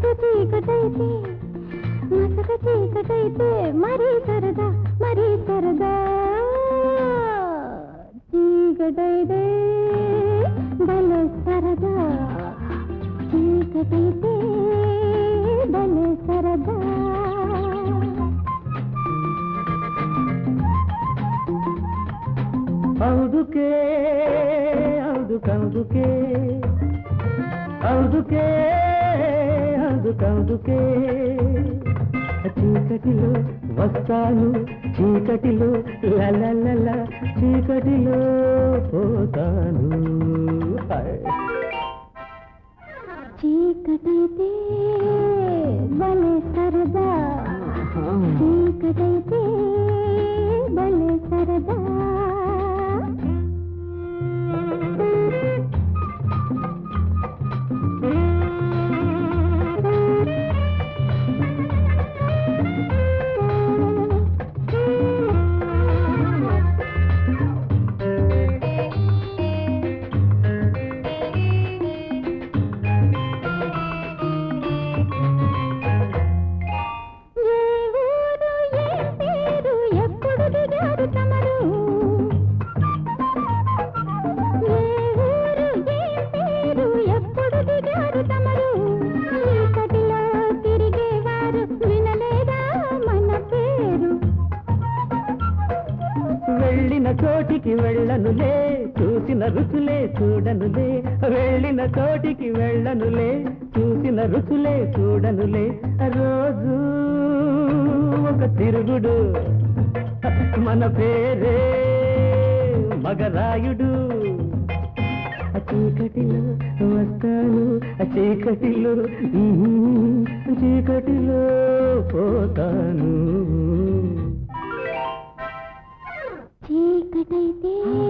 మసక చీకటైతే మసక చీకటైతే మరీ సరదా మరీ సరదా. చీకటైతే భలే సరదా. చీకటైతే భలే సరదా. అవుదుకే అవుదు కందుకే అవుదుకే అందుకందుకే చీకటిలో వస్తాను చీకటిలో లలలల చీకటిలో పోతాను. చీకటైతే భలే సరదా. చీకటైతే చోటికి వెళ్ళనులే చూసిన రుచులే చూడనులే వెళ్ళిన చోటికి వెళ్ళనులే చూసిన రుచులే చూడనులే. రోజు ఒక తిరుగుడు మన పేరే మగరాయుడు. ఆ చీకటిలో వస్తాను ఆ చీకటిలో చీకటిలో పోతాను. చీకటైతే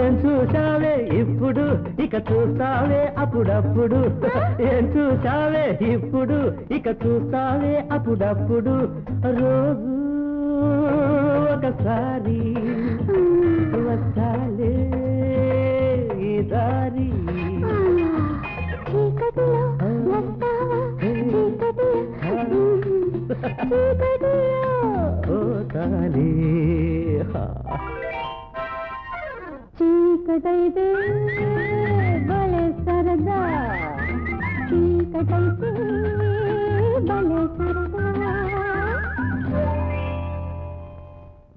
ఏం చూసావే ఇప్పుడు? ఇక చూస్తావే అప్పుడప్పుడు. ఏం చూసావే ఇప్పుడు? ఇక చూస్తావే అప్పుడప్పుడు. రోజు పోతాలే చీకటైతే భలే సరదా.